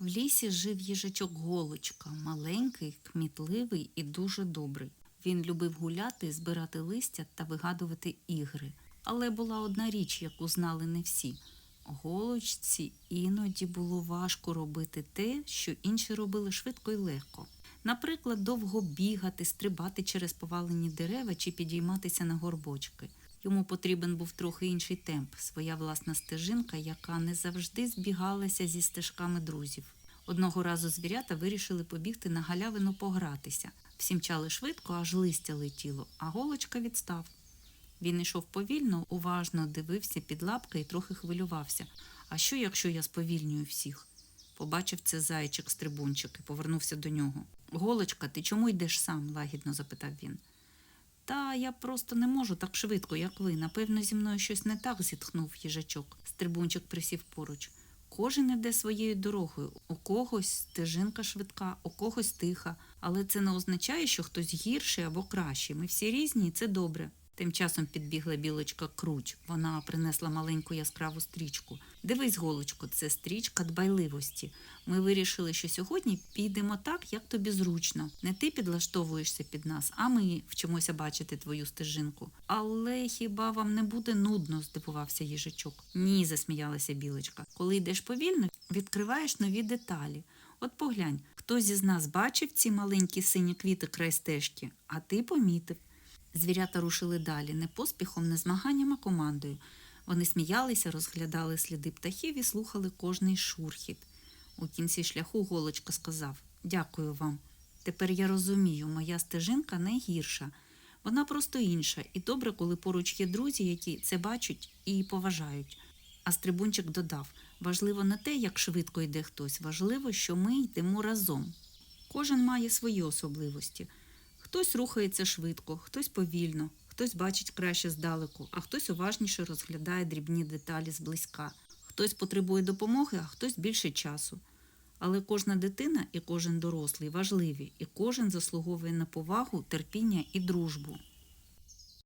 В лісі жив їжачок Голочка, маленький, кмітливий і дуже добрий. Він любив гуляти, збирати листя та вигадувати ігри. Але була одна річ, яку знали не всі. Голочці іноді було важко робити те, що інші робили швидко і легко. Наприклад, довго бігати, стрибати через повалені дерева чи підійматися на горбочки. Йому потрібен був трохи інший темп, своя власна стежинка, яка не завжди збігалася зі стежками друзів. Одного разу звірята вирішили побігти на галявину погратися. Всі мчали швидко, аж листя летіло, а голочка відстав. Він йшов повільно, уважно дивився під лапки і трохи хвилювався. А що, якщо я сповільнюю всіх? Побачив це зайчик стрибунчик і повернувся до нього. Голочка, ти чому йдеш сам? лагідно запитав він. Та я просто не можу так швидко, як ви. Напевно, зі мною щось не так, зітхнув їжачок. Стрибунчик присів поруч. Кожен іде своєю дорогою. У когось стежинка швидка, у когось тиха. Але це не означає, що хтось гірший або кращий. Ми всі різні, і це добре. Тим часом підбігла білочка круч. Вона принесла маленьку яскраву стрічку. Дивись, голочко, це стрічка дбайливості. Ми вирішили, що сьогодні підемо так, як тобі зручно. Не ти підлаштовуєшся під нас, а ми вчимося бачити твою стежинку. Але хіба вам не буде нудно? здивувався їжачок. Ні, засміялася білочка. Коли йдеш повільно, відкриваєш нові деталі. От поглянь, хтось із нас бачив ці маленькі сині квіти край стежки, а ти помітив. Звірята рушили далі, не поспіхом, не змаганням, а командою. Вони сміялися, розглядали сліди птахів і слухали кожний шурхіт. У кінці шляху голочка сказав Дякую вам. Тепер я розумію, моя стежинка не гірша. Вона просто інша, і добре, коли поруч є друзі, які це бачать і поважають. А стрибунчик додав важливо не те, як швидко йде хтось, важливо, що ми йдемо разом. Кожен має свої особливості. Хтось рухається швидко, хтось повільно, хтось бачить краще здалеку, а хтось уважніше розглядає дрібні деталі зблизька. Хтось потребує допомоги, а хтось більше часу. Але кожна дитина і кожен дорослий важливі, і кожен заслуговує на повагу, терпіння і дружбу.